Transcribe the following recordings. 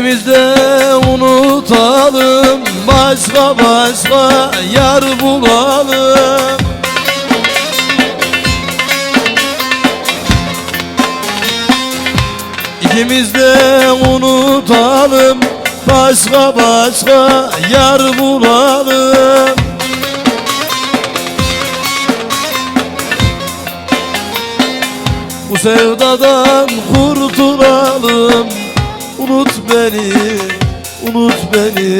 İkimiz de unutalım Başka başka yar bulalım. İkimiz de unutalım Başka başka yar bulalım. Bu sevdadan kurtulalım Unut beni, unut beni,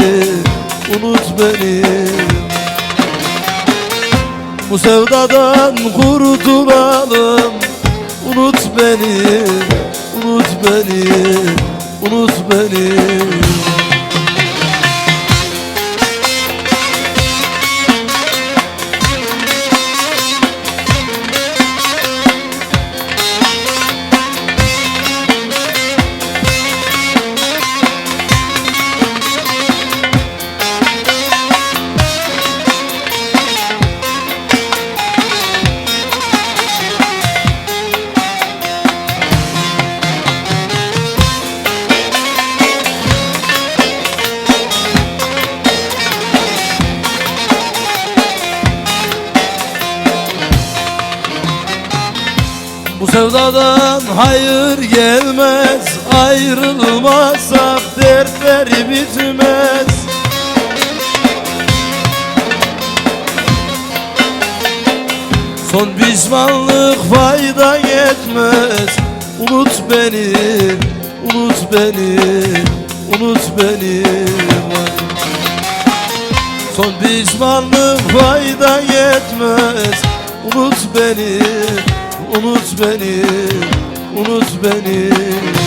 unut beni. Bu sevdadan kurtulalım. Unut beni, unut beni, unut beni Bu sevdadan hayır gelmez Ayrılmazsak dertler bitmez. Son pişmanlık fayda etmez Unut beni, unut beni, unut beni. Son pişmanlık fayda etmez Unut beni, unut beni, unut beni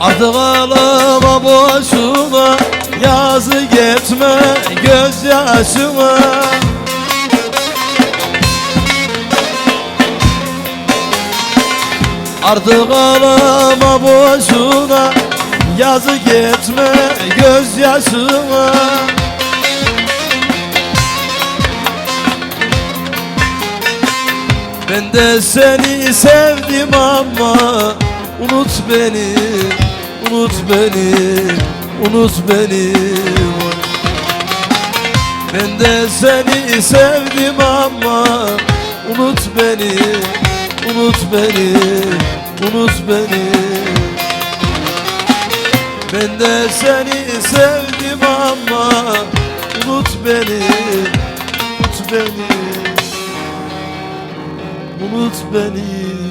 Artık ağlama boşuna Yazı geçme gözyaşıma. Artık ağlama boşuna Yazı geçme gözyaşıma. Ben de seni sevdim ama Unut beni, unut beni, unut beni. Ben de seni sevdim ama Unut beni, unut beni, unut beni. Ben de seni sevdim ama Unut beni, unut beni. Unut beni